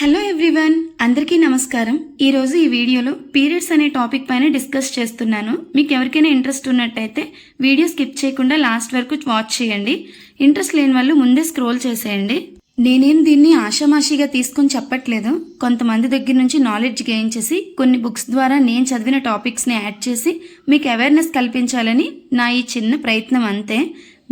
Hello everyone అందరికీ నమస్కారం. ఈరోజు ఈ వీడియోలో పీరియడ్స్ అనే టాపిక్ పైన డిస్కస్ చేస్తున్నాను. మీకు ఎవరికైనా ఇంట్రెస్ట్ ఉన్నట్టయితే వీడియో స్కిప్ చేయకుండా లాస్ట్ వరకు వాచ్ చేయండి. ఇంట్రెస్ట్ లేని వాళ్ళు ముందే స్క్రోల్ చేసేయండి. నేనేం దీన్ని ఆషామాషిగా తీసుకొని చెప్పట్లేదు. కొంతమంది దగ్గర నుంచి నాలెడ్జ్ గెయిన్ చేసి కొన్ని బుక్స్ ద్వారా నేను చదివిన టాపిక్స్ని యాడ్ చేసి మీకు అవేర్నెస్ కల్పించాలని నా ఈ చిన్న ప్రయత్నం అంతే.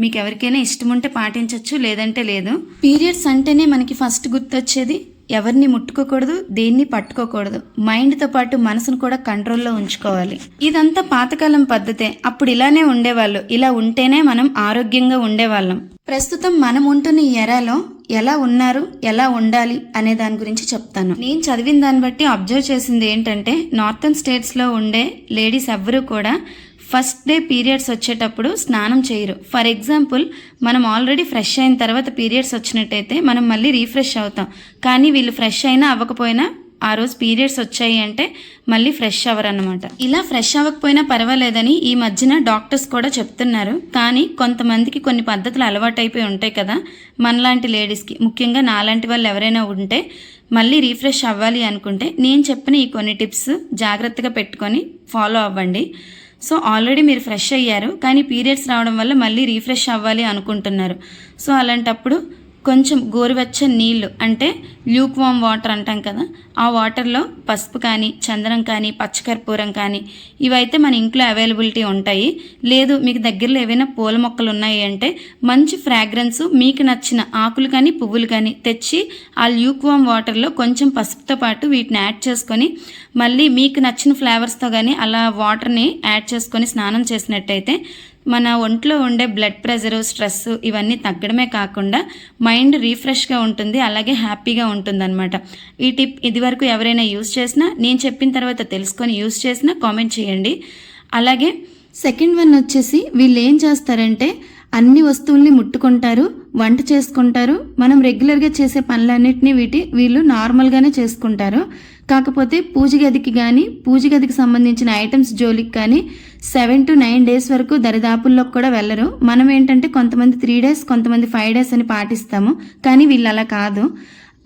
మీకు ఎవరికైనా ఇష్టం ఉంటే పాటించవచ్చు లేదంటే లేదు. పీరియడ్స్ అంటేనే మనకి ఫస్ట్ గుర్తొచ్చేది ఎవరిని ముట్టుకోకూడదు దేన్ని పట్టుకోకూడదు. మైండ్తో పాటు మనసును కూడా కంట్రోల్లో ఉంచుకోవాలి. ఇదంతా పాతకాలం పద్ధతే. అప్పుడు ఇలానే ఉండేవాళ్ళు. ఇలా ఉంటేనే మనం ఆరోగ్యంగా ఉండేవాళ్ళం. ప్రస్తుతం మనం ఉంటున్న ఈ ఎరాలో ఎలా ఉన్నారు ఎలా ఉండాలి అనే దాని గురించి చెప్తాను. నేను చదివిన దాన్ని బట్టి అబ్జర్వ్ చేసింది ఏంటంటే నార్థన్ స్టేట్స్లో ఉండే లేడీస్ ఎవ్వరూ కూడా ఫస్ట్ డే పీరియడ్స్ వచ్చేటప్పుడు స్నానం చేయరు. ఫర్ ఎగ్జాంపుల్ మనం ఆల్రెడీ ఫ్రెష్ అయిన తర్వాత పీరియడ్స్ వచ్చినట్టయితే మనం మళ్ళీ రీఫ్రెష్ అవుతాం. కానీ వీళ్ళు ఫ్రెష్ అయినా అవ్వకపోయినా ఆ రోజు పీరియడ్స్ వచ్చాయి అంటే మళ్ళీ ఫ్రెష్ అవ్వరు అనమాట ఇలా ఫ్రెష్ అవ్వకపోయినా పర్వాలేదని ఈ మధ్యన డాక్టర్స్ కూడా చెప్తున్నారు. కానీ కొంతమందికి కొన్ని పద్ధతులు అలవాటైపోయి ఉంటాయి కదా. మనలాంటి లేడీస్కి ముఖ్యంగా నాలాంటి వాళ్ళు ఎవరైనా ఉంటే మళ్ళీ రీఫ్రెష్ అవ్వాలి అనుకుంటే నేను చెప్పిన ఈ కొన్ని టిప్స్ జాగ్రత్తగా పెట్టుకొని ఫాలో అవ్వండి. సో ఆల్రెడీ మీరు ఫ్రెష్ అయ్యారు కానీ పీరియడ్స్ రావడం వల్ల మళ్ళీ రీఫ్రెష్ అవ్వాలి అనుకుంటున్నారు. సో అలాంటప్పుడు కొంచెం గోరువెచ్చని నీళ్ళు అంటే ల్యూక్ వామ్ వాటర్ అంటాం కదా ఆ వాటర్లో పసుపు కానీ చందనం కానీ పచ్చకర్పూరం కానీ ఇవైతే మన ఇంట్లో అవైలబిలిటీ ఉంటాయి. లేదు మీకు దగ్గరలో ఏవైనా పూల మొక్కలు ఉన్నాయి అంటే మంచి ఫ్రాగ్రెన్స్ మీకు నచ్చిన ఆకులు కానీ పువ్వులు కానీ తెచ్చి ఆ ల్యూక్ వామ్ వాటర్లో కొంచెం పసుపుతో పాటు వీటిని యాడ్ చేసుకొని మళ్ళీ మీకు నచ్చిన ఫ్లేవర్స్తో కానీ అలా వాటర్ని యాడ్ చేసుకొని స్నానం చేసినట్టయితే మన ఒంట్లో ఉండే బ్లడ్ ప్రెషర్ స్ట్రెస్ ఇవన్నీ తగ్గడమే కాకుండా మైండ్ రీఫ్రెష్గా ఉంటుంది అలాగే హ్యాపీగా ఉంటుంది అనమాట ఈ టిప్ ఇదివరకు ఎవరైనా యూస్ చేసినా నేను చెప్పిన తర్వాత తెలుసుకొని యూస్ చేసినా కామెంట్ చేయండి. అలాగే సెకండ్ వన్ వచ్చేసి వీళ్ళు ఏం చేస్తారంటే అన్ని వస్తువుల్ని ముట్టుకుంటారు వంట చేసుకుంటారు. మనం రెగ్యులర్గా చేసే పనులన్నింటినీ వీటి వీళ్ళు నార్మల్గానే చేసుకుంటారు. కాకపోతే పూజ గదికి కానీ పూజ గదికి సంబంధించిన ఐటమ్స్ జోలికి కానీ సెవెన్ టు నైన్ డేస్ వరకు దరిదాపుల్లోకి కూడా వెళ్ళరు. మనం ఏంటంటే కొంతమంది త్రీ డేస్ కొంతమంది ఫైవ్ డేస్ అని పాటిస్తాము. కానీ వీళ్ళు అలా కాదు.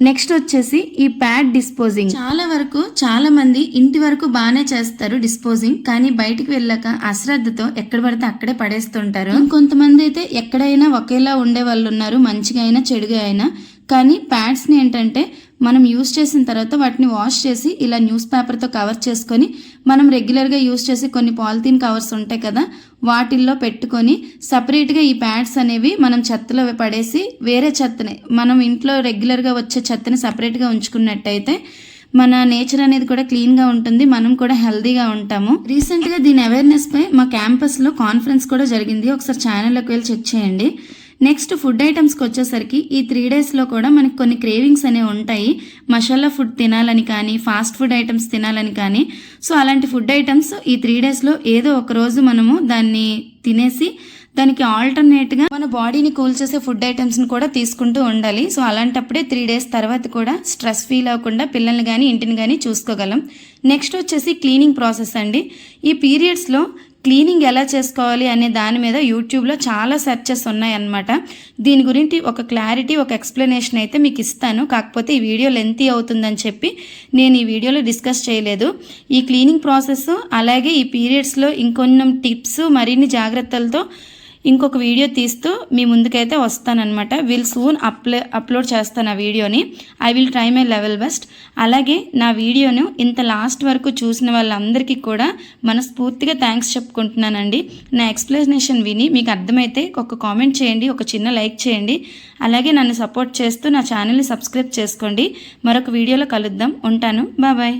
నెక్స్ట్ వచ్చేసి ఈ ప్యాడ్ డిస్పోజింగ్. చాలా వరకు చాలా మంది ఇంటి వరకు బాగానే చేస్తారు డిస్పోజింగ్ కానీ బయటికి వెళ్ళాక అశ్రద్ధతో ఎక్కడ పడితే అక్కడే పడేస్తుంటారు. ఇంకొంతమంది అయితే ఎక్కడైనా ఒకేలా ఉండే వాళ్ళు ఉన్నారు మంచిగా అయినా చెడుగా అయినా. కానీ ప్యాడ్స్ని ఏంటంటే మనం యూస్ చేసిన తర్వాత వాటిని వాష్ చేసి ఇలా న్యూస్ పేపర్తో కవర్ చేసుకొని మనం రెగ్యులర్గా యూస్ చేసి కొన్ని పాలిథీన్ కవర్స్ ఉంటాయి కదా వాటిల్లో పెట్టుకొని సపరేట్గా ఈ ప్యాడ్స్ అనేవి మనం చెత్తలో పడేసి వేరే చెత్తని మనం ఇంట్లో రెగ్యులర్గా వచ్చే చెత్తని సపరేట్గా ఉంచుకున్నట్టయితే మన నేచర్ అనేది కూడా క్లీన్గా ఉంటుంది మనం కూడా హెల్దీగా ఉంటాము. రీసెంట్గా దీని అవేర్నెస్పై మా క్యాంపస్లో కాన్ఫరెన్స్ కూడా జరిగింది. ఒకసారి ఛానల్లోకి వెళ్ళి చెక్ చేయండి. నెక్స్ట్ ఫుడ్ ఐటమ్స్కి వచ్చేసరికి ఈ త్రీ డేస్లో కూడా మనకి కొన్ని క్రేవింగ్స్ అనేవి ఉంటాయి. మసాలా ఫుడ్ తినాలని కానీ ఫాస్ట్ ఫుడ్ ఐటమ్స్ తినాలని కానీ. సో అలాంటి ఫుడ్ ఐటమ్స్ ఈ త్రీ డేస్లో ఏదో ఒక రోజు మనము దాన్ని తినేసి దానికి ఆల్టర్నేట్గా మన బాడీని కూల్ చేసే ఫుడ్ ఐటమ్స్ని కూడా తీసుకుంటూ ఉండాలి. సో అలాంటప్పుడే త్రీ డేస్ తర్వాత కూడా స్ట్రెస్ ఫీల్ అవ్వకుండా పిల్లల్ని కానీ ఇంటిని కానీ చూసుకోగలం. నెక్స్ట్ వచ్చేసి క్లీనింగ్ ప్రాసెస్ అండి. ఈ పీరియడ్స్లో క్లీనింగ్ ఎలా చేసుకోవాలి అనే దాని మీద యూట్యూబ్లో చాలా సెర్చెస్ ఉన్నాయన్నమాట. దీని గురించి ఒక క్లారిటీ ఒక ఎక్స్ప్లెనేషన్ అయితే మీకు ఇస్తాను. కాకపోతే ఈ వీడియో లెంతీ అవుతుందని చెప్పి నేను ఈ వీడియోలో డిస్కస్ చేయలేదు. ఈ క్లీనింగ్ ప్రాసెస్ అలాగే ఈ పీరియడ్స్లో ఇంకొన్ని టిప్స్ మరిన్ని జాగ్రత్తలతో ఇంకొక వీడియో తీస్తూ మీ ముందుకైతే వస్తానన్నమాట. విల్ సూన్ అప్లే అప్లోడ్ చేస్తాను ఆ వీడియోని. I will try my level best అలాగే నా వీడియోను ఇంత లాస్ట్ వరకు చూసిన వాళ్ళందరికీ కూడా మనస్ఫూర్తిగా థ్యాంక్స్ చెప్పుకుంటున్నానండి. నా ఎక్స్ప్లెనేషన్ విని మీకు అర్థమైతే ఒక కామెంట్ చేయండి ఒక చిన్న లైక్ చేయండి. అలాగే నన్ను సపోర్ట్ చేస్తూ నా ఛానల్ని సబ్స్క్రైబ్ చేసుకోండి. మరొక వీడియోలో కలుద్దాం. ఉంటాను. బాబాయ్